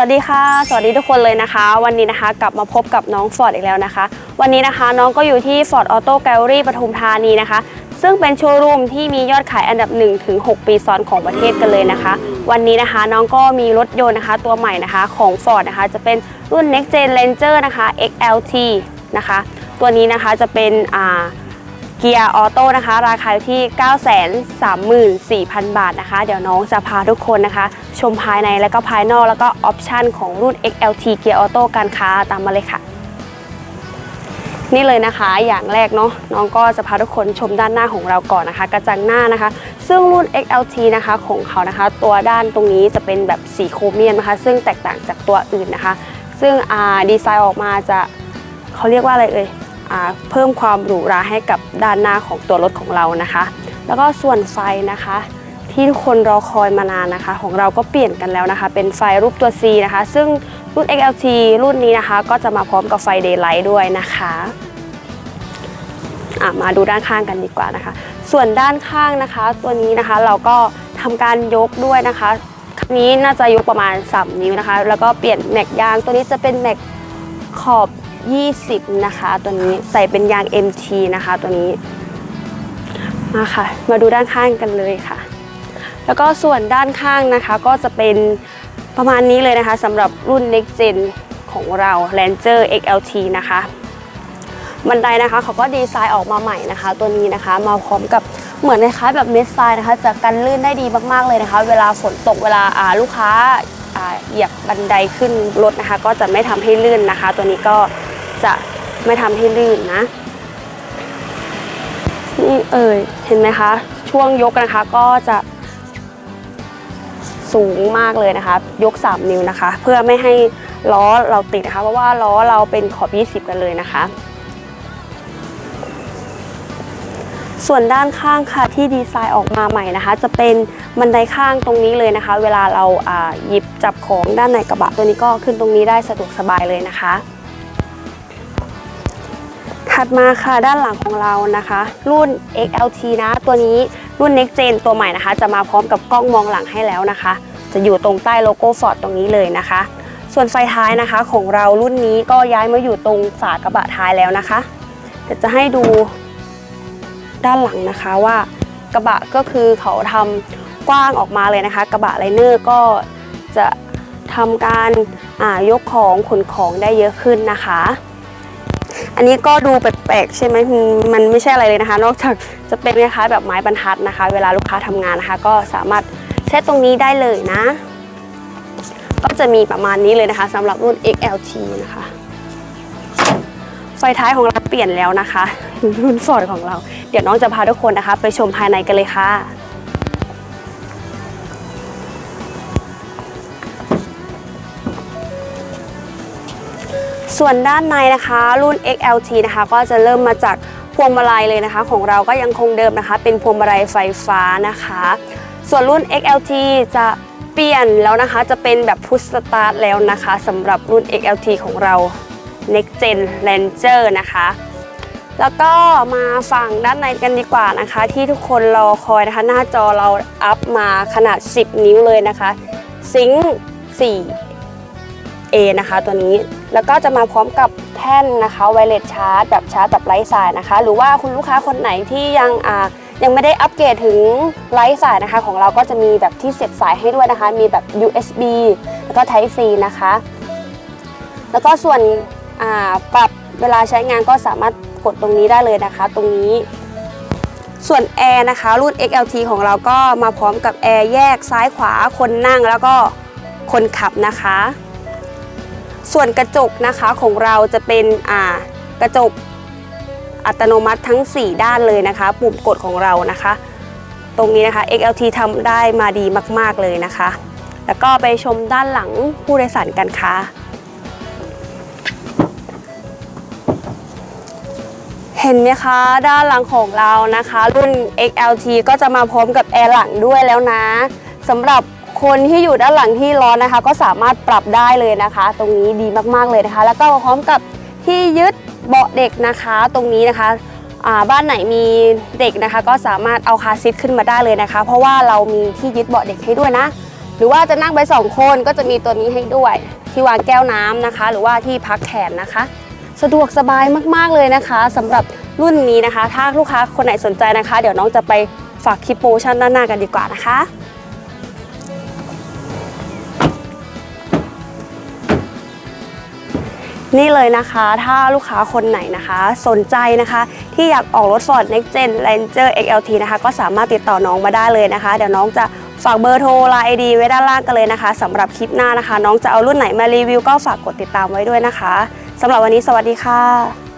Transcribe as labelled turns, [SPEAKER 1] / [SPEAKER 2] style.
[SPEAKER 1] วัสดีค่ะ สวัสดีทุกคนเลยนะคะ วันนี้นะคะกลับมาพบกับน้องฟอร์ดอีกแล้วนะคะ วันนี้นะคะน้องก็อยู่ที่ Ford Auto Gallery ปทุมธานีนะคะ ซึ่งเป็นโชว์รูมที่มียอดขายอันดับ1-6ปีซ้อนของประเทศกันเลยนะคะ วันนี้นะคะน้องก็มีรถยนต์นะคะตัวใหม่นะคะของ Ford นะคะ จะเป็นรุ่น Next Gen Ranger นะคะ XLT นะคะ ตัวนี้นะคะจะเป็นอ่า เกียร์ออโต้นะคะ ราคาอยู่ที่ 934,000 บาทนะคะ เดี๋ยวน้องจะพาทุกคนนะคะ ชมภายในและก็ภายนอกแล้วก็ออปชันของรุ่น XLT เกียร์ออโต้กันค้าตามมาเลยค่ะ นี่เลยนะคะอย่างแรกเนาะน้องก็จะพาทุกคนชมด้านหน้าของเราก่อนนะคะ กระจังหน้านะคะ ซึ่งรุ่น XLT นะคะของเขานะคะ ตัวด้านตรงนี้จะเป็นแบบสีโครเมียมนะคะ ซึ่งแตกต่างจากตัวอื่นนะคะ ซึ่งดีไซน์ออกมาจะเขาเรียกว่าอะไรเอ่ย เพิ่มความหรูหราให้กับด้านหน้าของตัวรถของเรานะคะ แล้วก็ส่วนไฟนะคะ ที่ทุกคนรอคอยมานานนะคะ ของเราก็เปลี่ยนกันแล้วนะคะ เป็นไฟรูปตัว C นะคะ ซึ่งรุ่น XLT รุ่นนี้นะคะ ก็จะมาพร้อมกับไฟ Daylight ด้วยนะคะมาดูด้านข้างกันดีกว่านะคะ ส่วนด้านข้างนะคะ ตัวนี้นะคะเราก็ทำการยกด้วยนะคะ ครั้งนี้น่าจะยกประมาณ 3 นิ้วนะคะ แล้วก็เปลี่ยนแม็กยาง ตัวนี้จะเป็นแม็กขอบ 20 นะคะตัวนี้ใส่เป็นยาง MT นะคะตัวนี้มาค่ะ มาดูด้านข้างกันเลยค่ะ แล้วก็ส่วนด้านข้างนะคะ ก็จะเป็นประมาณนี้เลยนะคะสำหรับรุ่น Next Gen ของเรา Ranger XLT นะคะ บันไดนะคะเขาก็ดีไซน์ออกมาใหม่นะคะ ตัวนี้นะคะมาพร้อมกับเหมือนคล้ายแบบเมสไซน์นะคะจะกันลื่นได้ดีมากๆเลยนะคะ เวลาฝนตกเวลาลูกค้าอ่าเหยียบบันไดขึ้นรถนะคะ ก็จะไม่ทำให้ลื่นนะคะ ตัวนี้ก็ จะไม่ทำให้ลื่นนะนี่เอ่ยเห็นไหมคะ ช่วงยกนะคะก็จะสูงมากเลยนะคะยก 3 นิ้วนะคะ เพื่อไม่ให้ล้อเราติดนะคะ เพราะว่าล้อเราเป็นขอบ 20 กันเลยนะคะ ส่วนด้านข้างค่ะที่ดีไซน์ออกมาใหม่นะคะ จะเป็นบันไดข้างตรงนี้เลยนะคะ เวลาเราอ่าหยิบจับของด้านในกระบะตัวนี้ก็ขึ้นตรงนี้ได้สะดวกสบายเลยนะคะ ถัดมาค่ะด้านหลังของเรานะคะ รุ่น XLT นะ ตัวนี้รุ่น Next Gen ตัวใหม่นะคะ จะมาพร้อมกับกล้องมองหลังให้แล้วนะคะ จะอยู่ตรงใต้โลโก้ Ford ตรงนี้เลยนะคะ ส่วนไฟท้ายนะคะของเรารุ่นนี้ก็ย้ายมาอยู่ตรงฝากระบะท้ายแล้วนะคะเดี๋ยวจะให้ดูด้านหลังนะคะว่ากระบะก็คือเขาทำกว้างออกมาเลยนะคะ กระบะไลเนอร์ก็จะทำการยกของขนของได้เยอะขึ้นนะคะ อันนี้ก็ดูแปลกๆใช่ไหมมันไม่ใช่อะไรเลยนะคะ นอกจากจะเป็นคล้ายแบบไม้บรรทัดนะคะ เวลาลูกค้าทำงานนะคะ ก็สามารถเช็ดตรงนี้ได้เลยนะ ก็จะมีประมาณนี้เลยนะคะสำหรับรุ่น XLT นะคะไฟท้ายของเราเปลี่ยนแล้วนะคะรุ่นฟอร์ดของเรา เดี๋ยวน้องจะพาทุกคนนะคะ ไปชมภายในกันเลยค่ะ ส่วนด้านในนะคะรุ่น XLT นะคะก็จะเริ่มมาจากพวงมาลัยเลยนะคะ ของเราก็ยังคงเดิมนะคะ เป็นพวงมาลัยไฟฟ้านะคะ ส่วนรุ่น XLT จะเปลี่ยนแล้วนะคะจะเป็นแบบพุชสตาร์ทแล้วนะคะสำหรับรุ่น XLT ของเรา Next Gen Ranger นะคะแล้วก็มาฝั่งด้านในกันดีกว่านะคะ ที่ทุกคนรอคอยนะคะ หน้าจอเราอัพมาขนาด 10 นิ้วเลยนะคะ ซิงค์4 A นะคะตัวนี้ แล้วก็จะมาพร้อมกับแท่นนะคะไวเลสชาร์จแบบชาร์จแบบไร้สายนะคะ หรือว่าคุณลูกค้าคนไหนที่ยังอ่ายังไม่ได้อัปเกรดถึงไร้สายนะคะ ของเราก็จะมีแบบที่เสียบสายให้ด้วยนะคะ มีแบบ USB แล้วก็ Type C นะคะ แล้วก็ส่วนอ่าปรับเวลาใช้งานก็สามารถกดตรงนี้ได้เลยนะคะ ตรงนี้ส่วนแอร์นะคะ รุ่น XLT ของเราก็มาพร้อมกับแอร์แยกซ้ายขวาคนนั่งแล้วก็คนขับนะคะ ส่วนกระจกนะคะของเราจะเป็นอ่ากระจกอัตโนมัติทั้ง 4 ด้านเลยนะคะ ปุ่มกดของเรานะคะ ตรงนี้นะคะ XLT ทำได้มาดีมากๆเลยนะคะ แล้วก็ไปชมด้านหลังผู้โดยสารกันค่ะเห็นไหมคะด้านหลังของเรานะคะ รุ่น XLT ก็จะมาพร้อมกับแอร์หลังด้วยแล้วนะสำหรับ คนที่อยู่ด้านหลังที่ร้อนนะคะ ก็สามารถปรับได้เลยนะคะ ตรงนี้ดีมากๆเลยนะคะ แล้วก็พร้อมกับที่ยึดเบาะเด็กนะคะ ตรงนี้นะคะบ้านไหนมีเด็กนะคะ ก็สามารถเอาคาร์ซีทขึ้นมาได้เลยนะคะ เพราะว่าเรามีที่ยึดเบาะเด็กให้ด้วยนะ หรือว่าจะนั่งไปสองคนก็จะมีตัวนี้ให้ด้วย ที่วางแก้วน้ำนะคะ หรือว่าที่พักแขนนะคะ สะดวกสบายมากๆเลยนะคะสำหรับรุ่นนี้นะคะ ถ้าลูกค้าคนไหนสนใจนะคะ เดี๋ยวน้องจะไปฝากคลิปโปรโมชั่นด้านหน้ากันดีกว่านะคะ นี่เลยนะคะถ้าลูกค้าคนไหนนะคะ สนใจนะคะ ที่อยากออกรถ Ford Next Gen Ranger XLT นะคะ ก็สามารถติดต่อน้องมาได้เลยนะคะ เดี๋ยวน้องจะฝากเบอร์โทรไลน์ไอดีไว้ด้านล่างกันเลยนะคะสำหรับคลิปหน้านะคะ น้องจะเอารุ่นไหนมารีวิวก็ฝากกดติดตามไว้ด้วยนะคะสำหรับวันนี้สวัสดีค่ะ